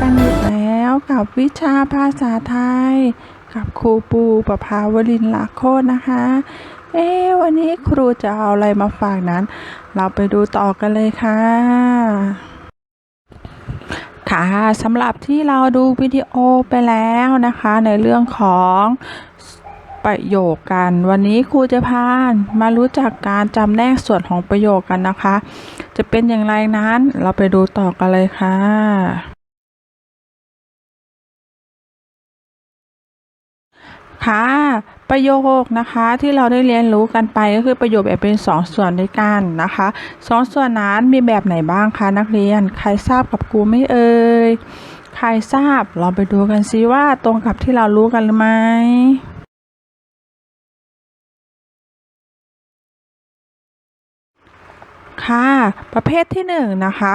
กันอีกแล้วกับวิชาภาษาไทย กับครูปูประภาวลินลักโคตนะคะ เอ๊ะวันนี้ครูจะเอาอะไรมาฝากนั้น เราไปดูต่อกันเลยค่ะค่ะสำหรับที่เราดูวิดีโอไปแล้วนะคะ ในเรื่องของ ประโยคกัน วันนี้ครูจะพามารู้จักการจำแนกส่วนของประโยคกันนะคะ จะเป็นอย่างไรนั้นเราไปดูต่อกันเลยค่ะ ค่ะ ประโยคนะคะที่เราได้เรียนรู้กันไปก็คือประโยคแบ่งเป็นสองส่วนด้วยกันนะคะสองส่วนนั้นมีแบบไหนบ้างคะนักเรียนใครทราบกับครูไม่เอ่ยใครทราบ ลองไปดูกันซิว่าตรงกับที่เรารู้กันหรือไม่ ค่ะ ประเภทที่หนึ่งนะคะ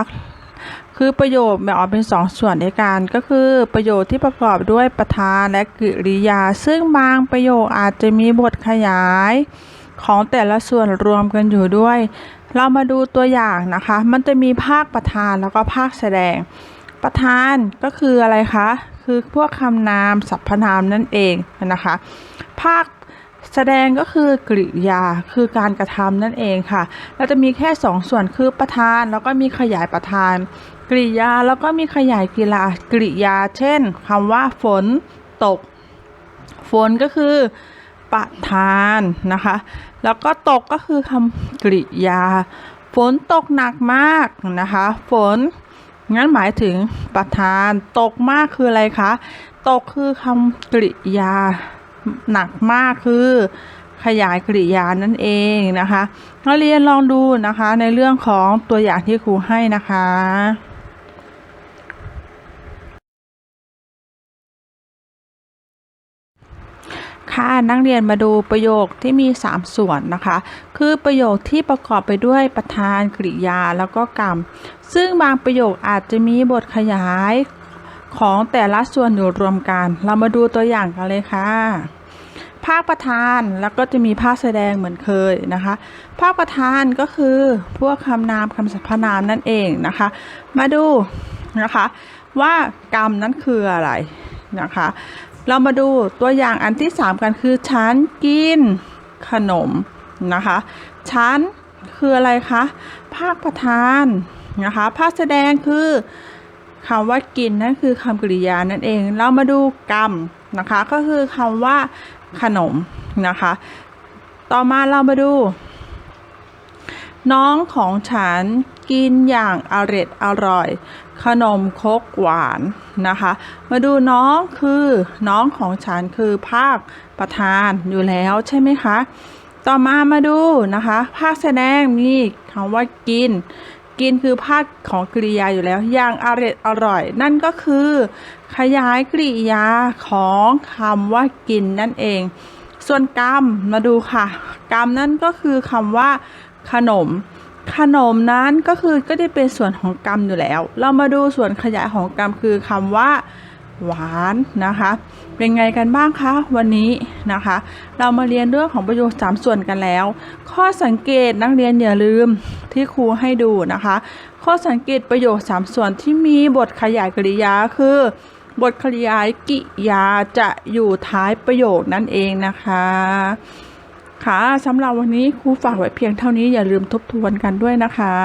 คือประโยคแบ่งออกเป็นสองส่วนด้วยกันก็คือประโยคที่ประกอบด้วยประธานและกริยา ซึ่งบางประโยคอาจจะมีบทขยายของแต่ละส่วนรวมกันอยู่ด้วย เรามาดูตัวอย่างนะคะ มันจะมีภาคประธานแล้วก็ภาคแสดง ประธานก็คืออะไรคะ คือพวกคำนามสรรพนามนั่นเองนะคะ ภาค แสดงก็คือกริยาคือการกระทำนั่นเองค่ะ เราจะมีแค่สองส่วนคือประธาน แล้วก็มีขยายประธาน กริยาแล้วก็มีขยายกีฬากริยา เช่นคำว่าฝนตก ฝนก็คือประธานนะคะ แล้วก็ตกก็คือคำกริยา ฝนตกหนักมากนะคะ ฝน งั้นหมายถึงประธาน ตกมากคืออะไรคะ ตกคือคำกริยา หนักมากคือขยายกริยานั่นเองนะคะนักเรียนลองดูนะคะในเรื่องของตัวอย่างที่ครูให้นะคะค่ะนักเรียนมาดูประโยคที่มี 3 ส่วนนะคะ คือประโยคที่ประกอบไปด้วยประธานกริยาแล้วก็กรรม ซึ่งบางประโยคอาจจะมีบทขยาย ของแต่ละส่วนอยู่รวมกัน เรามาดูตัวอย่างกันเลยค่ะ ภาคประธานแล้วก็จะมีภาคแสดงเหมือนเคยนะคะ ภาคประธานก็คือพวกคำนามคำสรรพนามนั่นเองนะคะ มาดูนะคะว่ากรรมนั้นคืออะไรนะคะ เรามาดูตัวอย่างอันที่ 3 กันคือฉันกินขนมนะคะฉันคืออะไรคะภาคประธานนะคะภาคแสดงคือ คำว่ากินนั่นคือคำกริยานั่นเอง เรามาดูกรรมนะคะ ก็คือคำว่าขนมนะคะ ต่อมาเรามาดู น้องของฉันกินอย่างอร็ดอร่อย ขนมคกหวานนะคะ มาดูน้องคือน้องของฉันคือภาคประธานอยู่แล้วใช่ไหมคะ ต่อมามาดูนะคะ ภาคแสดงมีคำว่ากิน กินคือพาดของกริยาอยู่แล้ว อย่างอร่อยอร่อย นั่นก็คือ ขยายกริยาของคำว่ากินนั่นเอง ส่วนกรรมมาดูค่ะ กรรมนั่นก็คือคำว่า ขนม ขนมนั้นก็คือก็จะเป็นส่วนของกรรมอยู่แล้ว เรามาดูส่วนขยายของกรรมคือคำว่า หวานนะคะ เป็นไงกันบ้างคะวันนี้นะคะ เรามาเรียนเรื่องของประโยคสามส่วนกันแล้ว ข้อสังเกตนักเรียนอย่าลืมที่ครูให้ดูนะคะ ข้อสังเกตประโยคสามส่วนที่มีบทขยายกริยาคือบทขยายกิยาจะอยู่ท้ายประโยคนั่นเองนะคะค่ะสำหรับวันนี้ครูฝากไว้เพียงเท่านี้อย่าลืมทบทวนกันด้วยนะคะ